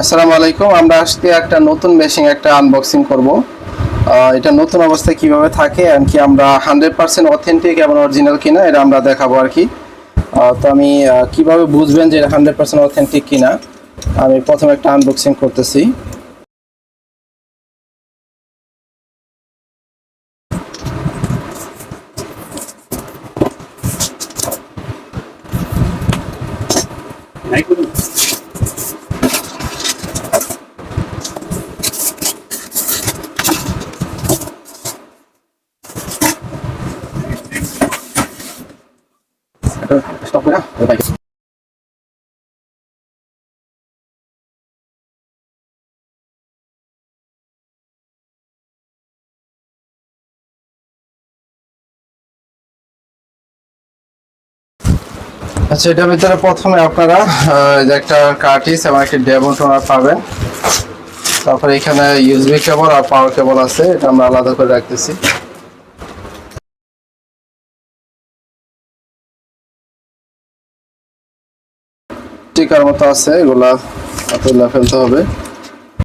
আসসালামু আলাইকুম, আমরা আজকে একটা নতুন মেশিন একটা আনবক্সিং করব। এটা নতুন অবস্থায় কীভাবে থাকে আর কি আমরা হান্ড্রেড পার্সেন্ট অথেন্টিক এবং অরিজিনাল কিনা, এটা আমরা দেখাবো আর কি। তো আমি কীভাবে বুঝবেন যে এটা হান্ড্রেড পার্সেন্ট অথেন্টিক কিনা, আমি প্রথমে একটা আনবক্সিং করতেছি। আচ্ছা এটার ভিতরে প্রথমে আপনারা যে একটা কার্টিস এবং একটা ডেমো টোনার পাবেন। তারপরে এখানে ইউএসবি কেবল আর পাওয়ার কেবল আছে, এটা আমরা আলাদা করে রাখতেছি। টিকার মতো আছে এগুলা ফেলতে হবে।